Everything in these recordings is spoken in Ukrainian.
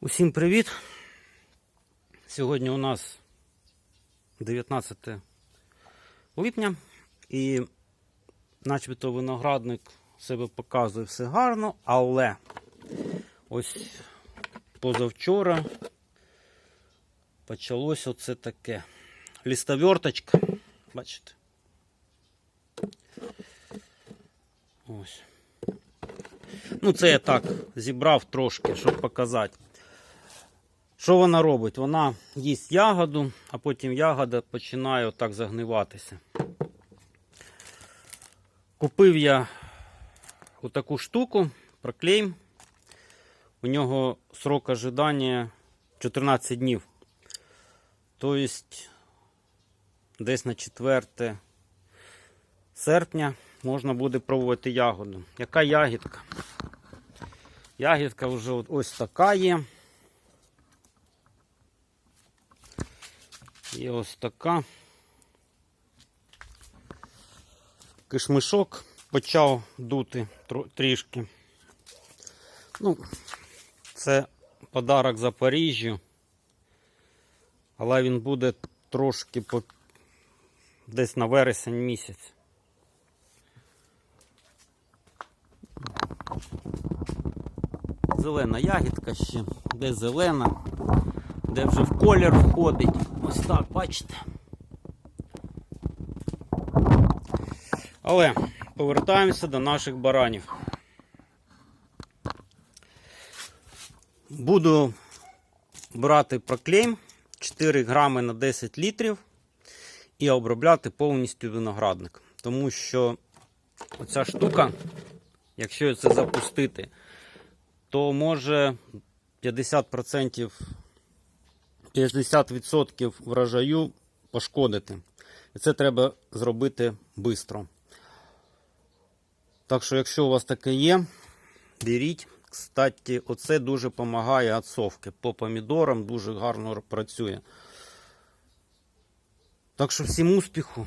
Усім привіт! Сьогодні у нас 19 липня і начебто виноградник себе показує все гарно, але ось позавчора почалось оце таке. Лістоверточка. Бачите? Ось. Ну, це я так зібрав трошки, щоб показати. Що вона робить? Вона їсть ягоду, а потім ягода починає отак загниватися. Купив я отаку штуку, проклейм. У нього срок ожидання 14 днів. Тобто десь на 4 серпня можна буде пробувати ягоду. Яка ягідка? Ягідка вже ось така є. І ось така. Кишмишок почав дути трішки. Ну, це подарок Запоріжжю. Але він буде трошки по... десь на вересень місяць. Зелена ягідка ще, де зелена, де вже в колір входить. Ось так, бачите. Але повертаємося до наших баранів. Буду брати проклейм 4 грами на 10 літрів і обробляти повністю виноградник. Тому що оця штука, якщо це запустити, то може 50%, 50% врожаю пошкодити. І це треба зробити швидко. Так що, якщо у вас таке є, беріть. Кстати, оце дуже допомагає відсовки. По помідорам дуже гарно працює. Так що всім успіху.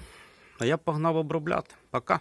А я погнав обробляти. Пока.